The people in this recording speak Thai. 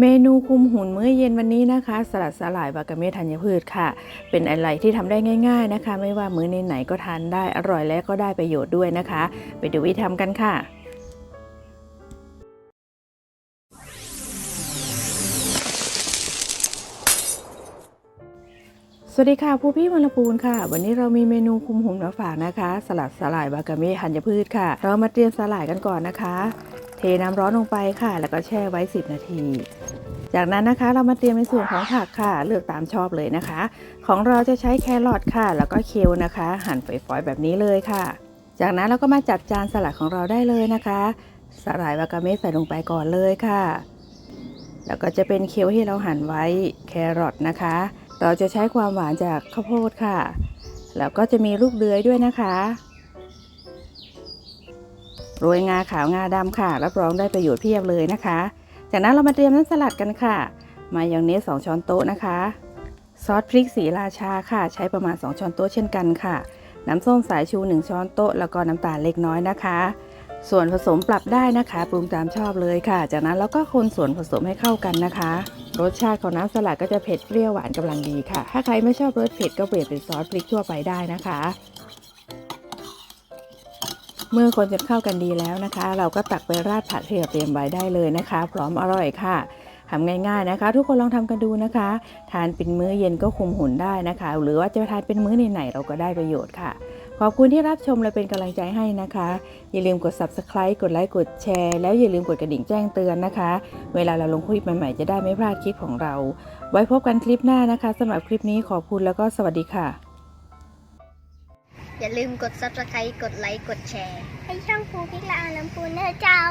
เมนูคุมหุ่นมื้อเย็นวันนี้นะคะ สลัดสลายบากาเมธัญพืชค่ะ เป็นอะไรที่ทำได้ง่าย ๆนะคะ ไม่ว่ามื้อไหนก็ทานได้อร่อยและก็ได้ประโยชน์ด้วยนะคะ ไปดูวิธีทำกันค่ะสวัสดีค่ะผู้พี่วรรณปูนค่ะ วันนี้เรามีเมนูคุมหุ่นมาฝากนะคะ สลัดสลายบากาเมธัญพืชค่ะ เรามาเตรียมสลายกันก่อนนะคะ เทน้ำร้อนลงไปค่ะ แล้วก็แช่ไว้ 10 นาที จากนั้นนะคะเรามาเตรียมในส่วนของผักค่ะ เลือกตามชอบเลยนะคะ ของเราจะใช้แครอทค่ะ แล้วก็เคลนะคะ หั่นฝอยๆแบบนี้เลยค่ะ จากนั้นเราก็มาจัดจานสลัดของเราได้เลยนะคะสลายวากาเมะใส่ลงไปก่อนเลยค่ะ แล้วก็จะเป็นเคลที่เราหั่นไว้แครอทนะคะ เราจะใช้ความหวานจากข้าวโพดค่ะ แล้วก็จะมีลูกเดือยด้วยนะคะ โรยงาขาวงาดำค่ะ รับรองได้ประโยชน์เพียบเลยนะคะ จากนั้นเรามาเตรียมน้ำสลัดกันค่ะ มายองเนส2ช้อนโต๊ะนะคะ ซอสพริกสีราชาค่ะ ใช้ประมาณ 2 ช้อนโต๊ะเช่นกันค่ะ น้ำส้มสายชู 1 ช้อนโต๊ะ แล้วก็น้ำตาลเล็กน้อยนะคะ ส่วนผสมปรับได้นะคะปรุงตามชอบเลยค่ะ จากนั้นเราก็คนส่วนผสมให้เข้ากันนะคะ รสชาติของน้ำสลัดก็จะเผ็ดเปรี้ยวหวานกำลังดีค่ะ ถ้าใครไม่ชอบรสเผ็ดก็เปลี่ยนเป็นซอสพริกทั่วไปได้นะคะ เมื่อคนจนเข้ากันดีแล้วนะคะ เราก็ตักไปราดผักที่เราเตรียมไว้ได้เลยนะคะ พร้อมอร่อยค่ะทำง่ายๆนะคะ ทุกคนลองทำกันดูนะคะ ทานเป็นมื้อเย็นก็คุมหุ่นได้นะคะ หรือว่าจะทานเป็นมื้อไหนๆเราก็ได้ประโยชน์ค่ะ ขอบคุณที่รับชมและเป็นกำลังใจให้นะคะ อย่าลืมกด subscribe กดไลค์กดแชร์ แล้วอย่าลืมกดกระดิ่งแจ้งเตือนนะคะ เวลาเราลงคลิปใหม่ๆจะได้ไม่พลาดคลิปของเรา ไว้พบกันคลิปหน้านะคะสำหรับคลิปนี้ขอบคุณแล้วก็สวัสดีค่ะ อย่าลืมกด subscribe กดไลค์ กดแชร์ ให้ช่องภูพิกละอาลำพูนเนอเจ้า